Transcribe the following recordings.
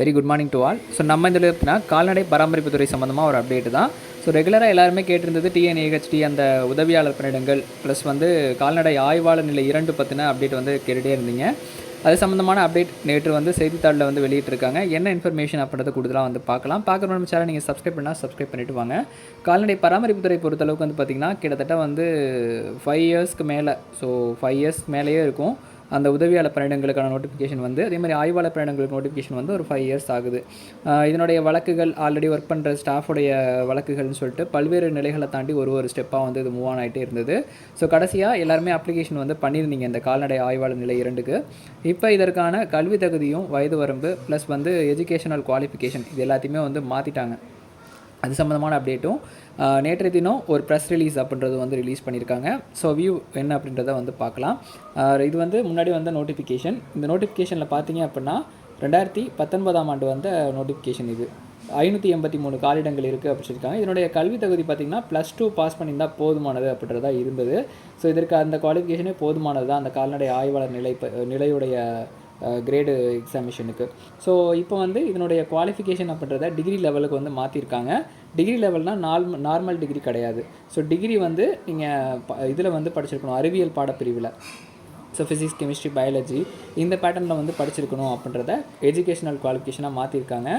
Very good morning to all so நம்ம இதில் எப்படின்னா கால்நடை பராமரிப்புத்துறை சம்மந்தமாக ஒரு அப்டேட் தான். ஸோ ரெகுலராக எல்லாருமே கேட்டிருந்தது டிஎன்ஏஹெச்டி அந்த உதவியாளர் பணியிடங்கள் ப்ளஸ் வந்து கால்நடை ஆய்வாளர் நிலை இரண்டு பற்றின அப்டேட் வந்து கேட்டுகிட்டே இருந்தீங்க. அது சம்மந்தமான அப்டேட் நேற்று வந்து செய்தித்தாளில் வந்து வெளியிட்டிருக்காங்க. என்ன இன்ஃபர்மேஷன் அப்படின்றத கூடுதலாக வந்து பார்க்கலாம். பார்க்குற நம்ம சேனல் நீங்கள் சப்ஸ்கிரைப் பண்ணால் சப்ஸ்கிரைப் பண்ணிட்டு வாங்க. கால்நடை பராமரிப்புத்துறை பொறுத்தளவுக்கு வந்து பார்த்திங்கன்னா கிட்டத்தட்ட வந்து ஃபைவ் இயர்ஸ்க்கு மேலே ஸோ ஃபைவ் இயர்ஸ் மேலேயே இருக்கும். அந்த உதவியாளர் பணியிடங்களுக்கான நோட்டிஃபிகேஷன் வந்து அதே மாதிரி ஆய்வாளர் பணியிடங்களுக்கு நோட்டிஃபிகேஷன் வந்து ஒரு ஃபைவ் இயர்ஸ் ஆகுது. இதனுடைய வழக்குகள் ஆல்ரெடி ஒர்க் பண்ணுற ஸ்டாஃபுடைய வழக்குகள்னு சொல்லிட்டு பல்வேறு நிலைகளை தாண்டி ஒரு ஒரு ஸ்டெப்பாக வந்து இது மூவ் ஆன் ஆகிட்டே இருந்தது. ஸோ கடைசியாக எல்லாருமே அப்ளிகேஷன் வந்து பண்ணியிருந்தீங்க இந்த கால்நடை ஆய்வாளர் நிலை இரண்டுக்கு. இப்போ இதற்கான கல்வி தகுதியும் வயது வரம்பு ப்ளஸ் வந்து எஜுகேஷனல் குவாலிஃபிகேஷன் இது எல்லாத்தையுமே வந்து மாற்றிட்டாங்க அது சம்மந்தமான அப்டேட்டும் நேற்றைய தினம் ஒரு ப்ரெஸ் ரிலீஸ் அப்படின்றது வந்து ரிலீஸ் பண்ணியிருக்காங்க. ஸோ வியூ என்ன அப்படின்றத வந்து பார்க்கலாம். இது வந்து முன்னாடி வந்த நோட்டிஃபிகேஷன் இந்த நோட்டிஃபிகேஷனில் பார்த்தீங்க அப்படின்னா ரெண்டாயிரத்தி பத்தொன்பதாம் ஆண்டு வந்த நோட்டிஃபிகேஷன் இது. ஐநூற்றி எண்பத்தி மூணு காலிடங்கள் இருக்குது அப்படின்னு சொல்லியிருக்காங்க. இதனுடைய கல்வி தகுதி பார்த்திங்கன்னா ப்ளஸ் டூ பாஸ் பண்ணியிருந்தால் போதுமானது அப்படின்றதா இருந்தது. ஸோ இதற்கு அந்த குவாலிஃபிகேஷனே போதுமானது தான் அந்த கால்நடை ஆய்வாளர் நிலை நிலையுடைய கிரேடு எக்ஸாமிஷனுக்கு ஸோ இப்போ வந்து இதனுடைய குவாலிஃபிகேஷன் அப்படின்றத டிகிரி லெவலுக்கு வந்து மாற்றிருக்காங்க டிகிரி லெவல்னால் நார்மல் நார்மல் டிகிரி கிடையாது. ஸோ டிகிரி வந்து நீங்கள் இதில் வந்து படிச்சிருக்கணும். அறிவியல் பாடப்பிரிவில். ஸோ ஃபிசிக்ஸ் கெமிஸ்ட்ரி பயாலஜி இந்த பேட்டர்னில் வந்து படிச்சிருக்கணும் அப்படின்றத எஜுகேஷனல் குவாலிஃபிகேஷனாக மாற்றிருக்காங்க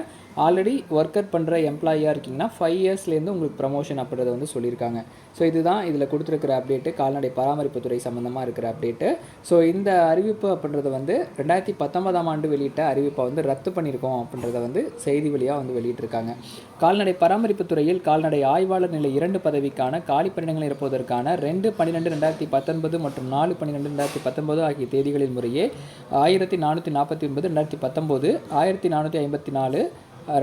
ஆல்ரெடி ஒர்க்கர் பண்ணுற எம்ப்ளாயியாக இருக்கீங்கன்னா ஃபைவ் இயர்ஸ்லேருந்து உங்களுக்கு ப்ரமோஷன் அப்படின்றத வந்து சொல்லியிருக்காங்க. ஸோ இதுதான் இதில் கொடுத்துருக்கிற அப்டேட்டு கால்நடை பராமரிப்புத்துறை சம்மந்தமாக இருக்கிற அப்டேட்டு ஸோ இந்த அறிவிப்பு அப்படின்றது வந்து ரெண்டாயிரத்தி பத்தொன்பதாம் ஆண்டு வெளியிட்ட அறிவிப்பை வந்து ரத்து பண்ணியிருக்கோம் அப்படின்றத வந்து செய்தி வழியாக வந்து வெளியிட்டிருக்காங்க. கால்நடை பராமரிப்பு துறையில் கால்நடை ஆய்வாளர் நிலை இரண்டு பதவிக்கான காலி பணியிடங்கள் இருப்பதற்கான ரெண்டு பன்னிரெண்டு ரெண்டாயிரத்தி பத்தொன்பது மற்றும் நாலு பன்னிரெண்டு ரெண்டாயிரத்தி பத்தொன்பது ஆகிய தேதிகளின் முறையே ஆயிரத்தி நானூற்றி நாற்பத்தி ஒன்பது ரெண்டாயிரத்தி பத்தொம்போது ஆயிரத்தி நானூற்றி ஐம்பத்தி நாலு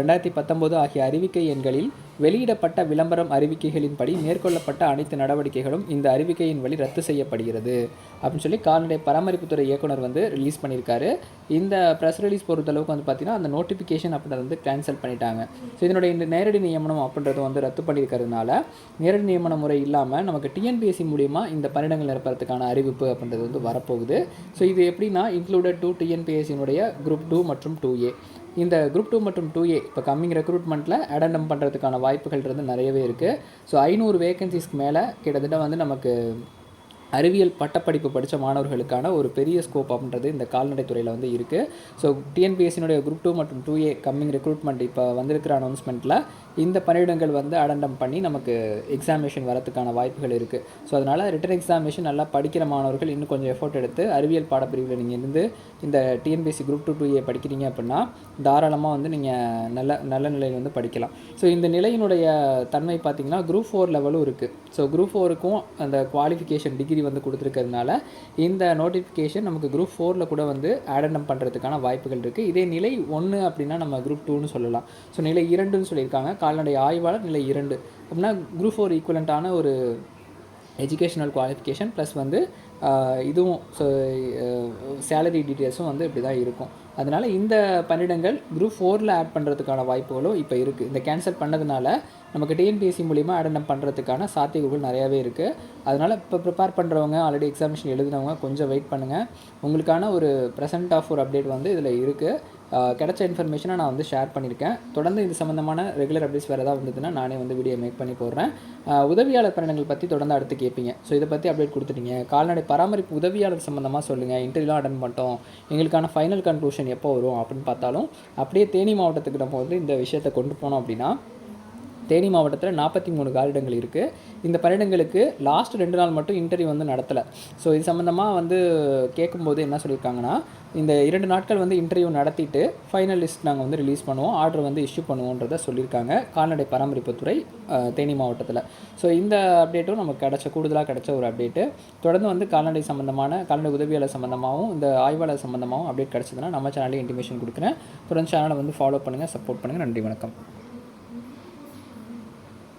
ரெண்டாயிரத்தி பத்தொம்போது ஆகிய அறிவிக்கை எண்களில் வெளியிடப்பட்ட விளம்பரம் அறிவிக்கைகளின்படி மேற்கொள்ளப்பட்ட அனைத்து நடவடிக்கைகளும் இந்த அறிவிக்கையின் வழி ரத்து செய்யப்படுகிறது அப்படின்னு சொல்லி கால்நடை பராமரிப்புத்துறை இயக்குனர் வந்து ரிலீஸ் பண்ணியிருக்காரு. இந்த ப்ரெஸ் ரிலீஸ் பொறுத்தளவுக்கு வந்து பார்த்தீங்கன்னா அந்த நோட்டிஃபிகேஷன் அப்படின்றத வந்து கேன்சல் பண்ணிட்டாங்க. ஸோ இதனுடைய இந்த நேரடி நியமனம் அப்படின்றது வந்து ரத்து பண்ணியிருக்கிறதுனால நேரடி நியமன முறை இல்லாமல் நமக்கு டிஎன்பிஎஸ்சி மூலிமா இந்த பணியிடங்கள் நிரப்புறதுக்கான அறிவிப்பு அப்படின்றது வந்து வரப்போகுது. ஸோ இது எப்படின்னா இன்க்ளூடட் டூ டிஎன்பிஎஸ்சியினுடைய குரூப் டூ மற்றும் டூ ஏ இந்த குரூப் டூ மற்றும் டூ ஏ இப்போ கம்மிங் ரெக்ரூட்மெண்ட்டில் அடண்டம் பண்ணுறதுக்கான வாய்ப்புகள் இருந்து நிறையவே இருக்குது ஸோ ஐநூறு வேகன்சிஸ்க்கு மேலே கிட்டத்தட்ட வந்து நமக்கு அறிவியல் பட்டப்படிப்பு படித்த மாணவர்களுக்கான ஒரு பெரிய ஸ்கோப் அப்படின்றது இந்த கால்நடைத்துறையில் வந்து இருக்குது ஸோ டிஎன்பிஎஸ்சினுடைய குரூப் டூ மற்றும் டூ ஏ கம்மிங் ரெக்ரூட்மெண்ட் இப்போ வந்திருக்கிற அனௌன்ஸ்மெண்ட்டில் இந்த பணியிடங்கள் வந்து அடண்டம் பண்ணி நமக்கு எக்ஸாமினேஷன் வரத்துக்கான வாய்ப்புகள் இருக்குது ஸோ அதனால் ரிட்டன் எக்ஸாமினேஷன் நல்லா படிக்கிற மாணவர்கள் இன்னும் கொஞ்சம் எஃபோர்ட் எடுத்து அறிவியல் பாடப்பிரிவில் நீங்கள் இருந்து இந்த TNPSC group two two A படிக்கிறீங்க அப்படின்னா தாராளமாக வந்து நீங்கள் நல்ல நல்ல நிலையில் வந்து படிக்கலாம். ஸோ இந்த நிலையினுடைய தன்மை பார்த்திங்கன்னா குரூப் ஃபோர் லெவலும் இருக்குது ஸோ குரூப் ஃபோருக்கும் அந்த குவாலிஃபிகேஷன் டிகிரி வந்து கொடுத்துருக்கிறதுனால இந்த நோட்டிஃபிகேஷன் நமக்கு குரூப் ஃபோரில் கூட வந்து ஆடனம் பண்ணுறதுக்கான வாய்ப்புகள் இருக்குது இதே நிலை ஒன்று அப்படின்னா நம்ம குரூப் டூன்னு சொல்லலாம். ஸோ நிலை இரண்டுன்னு சொல்லியிருக்காங்க. கால்நடை ஆய்வாளர் நிலை இரண்டு. அப்படின்னா குரூப் ஃபோர் ஈக்குவலண்ட்டான ஒரு எஜுகேஷனல் குவாலிஃபிகேஷன் ப்ளஸ் வந்து இதுவும் ஸோ சேலரி டீட்டெயில்ஸும் வந்து இப்படி தான் இருக்கும். அதனால் இந்த பன்னிடங்கள் குரூப் ஃபோரில் ஆட் பண்ணுறதுக்கான வாய்ப்புகளும் இப்போ இருக்குது இந்த கேன்சல் பண்ணதுனால நமக்கு டிஎன்பிஎஸ்சி மூலிமா அடனம் பண்ணுறதுக்கான சாத்தியக்கூறுகள் நிறையாவே இருக்குது அதனால் இப்போ ப்ரிப்பேர் பண்ணுறவங்க ஆல்ரெடி எக்ஸாமினேஷன் எழுதினவங்க கொஞ்சம் வெயிட் பண்ணுங்கள் உங்களுக்கான ஒரு ப்ரெசென்ட் ஆஃப் ஒரு அப்டேட் வந்து இதில் இருக்குது கிடைச்ச இன்ஃபர்மேஷனை நான் வந்து ஷேர் பண்ணியிருக்கேன். தொடர்ந்து இது சம்மந்தமான ரெகுலர் அப்டேட்ஸ் வேறு ஏதாவது வந்ததுன்னா நானே வந்து வீடியோ மேக் பண்ணி போடுறேன். உதவியாளர் பயணங்கள் பற்றி தொடர்ந்து அடுத்து கேட்பீங்க. ஸோ இதை பற்றி அப்டேட் கொடுத்துட்டீங்க. கால்நடை பராமரிப்பு உதவியாளர் சம்மந்தமாக சொல்லுங்கள் இன்டர்வியூலாம் அட்டன் பண்ணிட்டோம். எங்களுக்கான ஃபைனல் கன்க்ளூஷன் எப்போ வரும் அப்படின்னு பார்த்தாலும் அப்படியே தேனி மாவட்டத்துக்கு நம்ம வந்து இந்த விஷயத்தை கொண்டு போனோம் அப்படின்னா தேனி மாவட்டத்தில் நாற்பத்தி மூணு காலிடங்கள் இருக்குது இந்த பணியிடங்களுக்கு லாஸ்ட் ரெண்டு நாள் மட்டும் இன்டர்வியூ வந்து நடத்தலை. ஸோ இது சம்மந்தமாக வந்து கேட்கும்போது என்ன சொல்லியிருக்காங்கன்னா இந்த இரண்டு நாட்கள் வந்து இன்டர்வியூ நடத்திட்டு ஃபைனல் லிஸ்ட் நாங்கள் வந்து ரிலீஸ் பண்ணுவோம். ஆர்டர் வந்து இஷ்யூ பண்ணுவோன்றதை சொல்லியிருக்காங்க கால்நடை பராமரிப்புத்துறை தேனி மாவட்டத்தில். ஸோ இந்த அப்டேட்டும் நமக்கு கிடச்ச கூடுதலாக கிடச்ச ஒரு அப்டேட்டு தொடர்ந்து வந்து கால்நடை சம்மந்தமான கால்நடை உதவியாளர் சம்மந்தமாகவும் இந்த ஆய்வாளர் சம்மந்தமாகவும் அப்டேட் கிடச்சதுன்னா நம்ம சேனல்லே இன்டிமேஷன் கொடுக்குறேன். தொடர்ந்து சேனலை வந்து ஃபாலோ பண்ணுங்கள் சப்போர்ட் பண்ணுங்கள் நன்றி வணக்கம்.